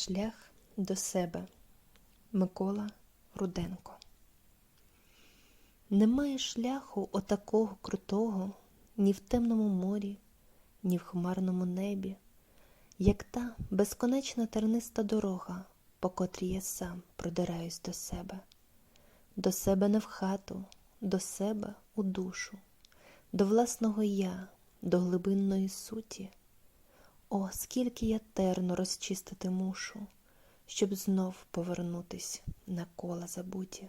Шлях до себе Микола Руденко. Немає шляху отакого крутого ні в темному морі, ні в хмарному небі, як та безконечна терниста дорога, по котрій я сам продираюсь до себе, до себе не в хату, до себе у душу, до власного я, до глибинної суті. О, скільки я терно розчистити мушу, щоб знов повернутись на кола забуті.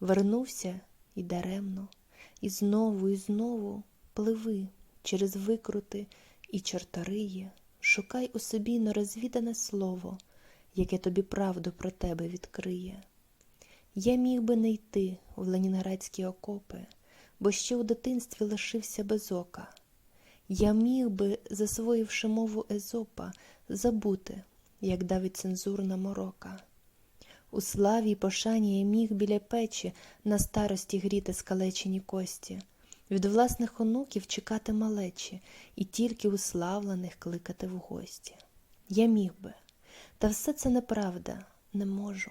Вернувся і даремно, і знову, і знову пливи через викрути і чорториї, шукай у собі нерозвідане слово, яке тобі правду про тебе відкриє. Я міг би не йти в ленінградські окопи, бо ще у дитинстві лишився без ока. Я міг би, засвоївши мову Езопа, забути, як давить цензурна морока. У славі пошані я міг біля печі на старості гріти скалечені кості, від власних онуків чекати малечі і тільки уславлених кликати в гості. Я міг би, та все це неправда, не можу.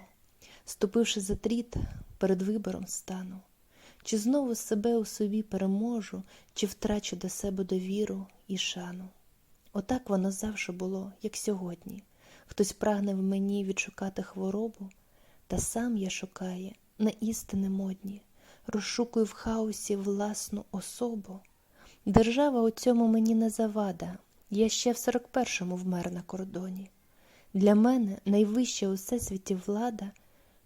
Ступивши за тріт, перед вибором стану. Чи знову себе у собі переможу, чи втрачу до себе довіру і шану. Отак воно завжди було, як сьогодні. Хтось прагне в мені відшукати хворобу, та сам я шукає на істини модні, розшукую в хаосі власну особу. Держава у цьому мені не завада, я ще в 41-му вмер на кордоні. Для мене найвища у всесвіті влада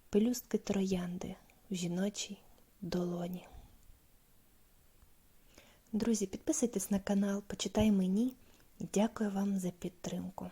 пелюстки троянди в жіночій долоні. Друзі, підписуйтесь на канал, почитай мені. Дякую вам за підтримку.